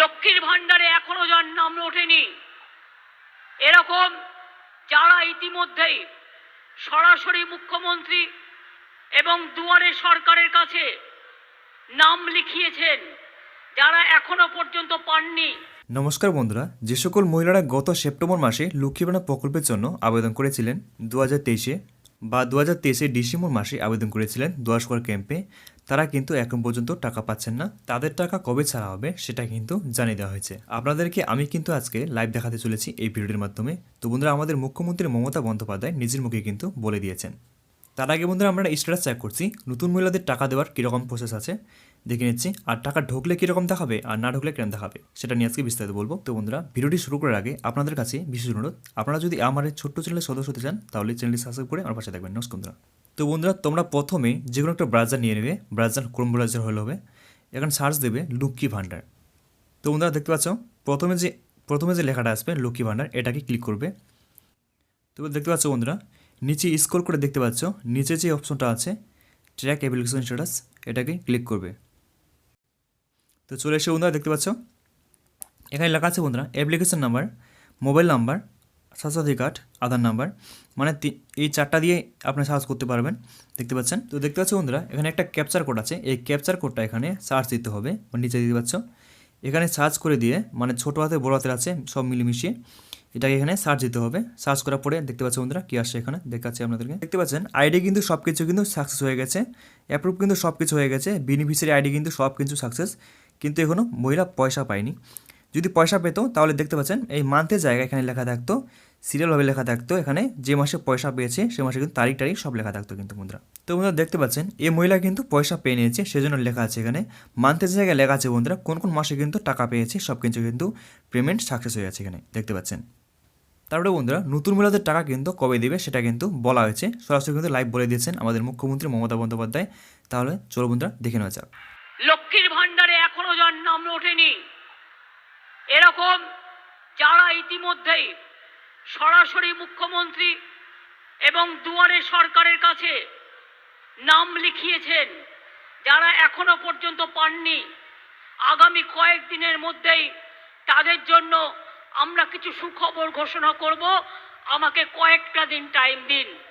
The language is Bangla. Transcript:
লক্ষ্মীর ভাণ্ডারে এখনও যার নাম ওঠেনি। এরকম যারা ইতিমধ্যেই সরাসরি মুখ্যমন্ত্রী এবং দুয়ারে সরকারের কাছে নাম লিখিয়েছেন, যারা এখনও পর্যন্ত পাননি। নমস্কার বন্ধুরা, যে সকল মহিলারা গত সেপ্টেম্বর মাসে লক্ষ্মীবানা প্রকল্পের জন্য আবেদন করেছিলেন, দু হাজার তেইশে বা দু হাজার তেইশে ডিসেম্বর মাসে আবেদন করেছিলেন দুয়াশকর ক্যাম্পে, তারা কিন্তু এখন পর্যন্ত টাকা পাচ্ছেন না। তাদের টাকা কবে ছাড়া হবে সেটা কিন্তু জানিয়ে দেওয়া হয়েছে। আপনাদেরকে আমি কিন্তু আজকে লাইভ দেখাতে চলেছি এই ভিডিওর মাধ্যমে। তো বন্ধুরা, আমাদের মুখ্যমন্ত্রী মমতা বন্দ্যোপাধ্যায় নিজের মুখে কিন্তু বলে দিয়েছেন। তার আগে বন্ধুরা আমরা স্ট্যাটাস চেক করছি, নতুন মহিলাদের টাকা দেওয়ার কীরকম প্রসেস আছে, দেখে নিচ্ছি, আর টাকা ঢুকলে কীরকম দেখাবে, আর না ঢুকলে কেন দেখাবে, সেটা নিয়ে আজকে বিস্তারিত বলব। তো বন্ধুরা, ভিডিওটি শুরু করার আগে আপনাদের কাছে বিশেষ অনুরোধ, আপনারা যদি আমার এই ছোট্ট চ্যানেলের সদস্য হতে চান, তাহলে চ্যানেলটি সাবস্ক্রাইব করে আমার পাশে থাকবেন। নমস্কার বন্ধুরা। তো বন্ধুরা, তোমরা প্রথমে যে কোনো একটা ব্রাউজার নিয়ে নেবে ব্রাউজার ক্রোম ব্রাউজার হলে হবে, এখন সার্চ দেবে লক্ষ্মী ভাণ্ডার তো বন্ধুরা, দেখতে পাচ্ছ, প্রথমে যে প্রথমে যে লেখাটা আসবে, লক্ষ্মী ভাণ্ডার এটাকে ক্লিক করবে। তো দেখতে পাচ্ছ বন্ধুরা নিচে স্ক্রল করে দেখতে পাচ্ছ, নিচে যে অপশনটা আছে ট্র্যাক অ্যাপ্লিকেশন স্ট্যাটাস এটাকে ক্লিক করবে। তো চলে এসে বন্ধুরা দেখতে পাচ্ছ, এখানে লেখা আছে বন্ধুরা application number mobile number Swasthyasathi card Aadhaar number মানে এই চারটা দিয়ে আপনি সার্চ করতে পারবেন, দেখতে পাচ্ছেন? তো দেখতে পাচ্ছ বন্ধুরা, এখানে একটা ক্যাপচার কোড আছে, এই ক্যাপচার কোডটা এখানে সার্চ দিতে হবে নিচে দিতে পাচ্ছ। এখানে সার্চ করে দিয়ে মানে ছোটো হাতে বড় হাতের আছে, সব মিলিয়ে এটাকে এখানে সার্চ দিতে হবে। সার্চ করার পরে দেখতে পাচ্ছেন বন্ধুরা কী আসছে এখানে? দেখাচ্ছি আপনাদেরকে। দেখতে পাচ্ছেন আইডি কিন্তু সব কিছু কিন্তু সাকসেস হয়ে গেছে। অ্যাপ্রুভ কিন্তু সব কিছু হয়ে গেছে। বেনিফিসিয়ারি আইডি কিন্তু সব কিছু সাকসেস কিন্তু এখনও মহিলা পয়সা পায়নি। যদি পয়সা পেতো, তাহলে দেখতে পাচ্ছেন, এই মান্থের জায়গায় এখানে লেখা থাকতো সিরিয়ালভাবে লেখা থাকতো, এখানে যে মাসে পয়সা পেয়েছে, সে মাসে কিন্তু তারিখ টারিখ সব লেখা থাকতো কিন্তু বন্ধুরা। তো বন্ধুরা দেখতে পাচ্ছেন, এই মহিলা কিন্তু পয়সা পেয়ে নিয়েছে, সেজন্য লেখা আছে এখানে। মান্থের জায়গায় লেখা আছে বন্ধুরা, কোন কোন মাসে কিন্তু টাকা পেয়েছে সব কিছু কিন্তু পেমেন্ট সাকসেস হয়ে আছে এখানে। দেখতে পাচ্ছেন। তারপরে বন্ধুরা, নতুন মহিলাদের টাকা কিন্তু কবে দেবে সেটা কিন্তু বলা হয়েছে। সরাসরি কিন্তু লাইভ বলে দিয়েছেন আমাদের মুখ্যমন্ত্রী মমতা বন্দ্যোপাধ্যায়। তাহলে চলো বন্ধুরা, দেখে নেওয়া যাক। লক্ষ্মীর ভাণ্ডারে এখনও যার নাম ওঠেনি। এরকম যারা ইতিমধ্যেই সরাসরি মুখ্যমন্ত্রী এবং দুয়ারে সরকারের কাছে নাম লিখিয়েছেন, যারা এখনও পর্যন্ত পাননি, আগামী কয়েকদিনের মধ্যেই তাদের জন্য আমরা কিছু সুখবর ঘোষণা করব। আমাকে কয়েকটা দিন টাইম দিন।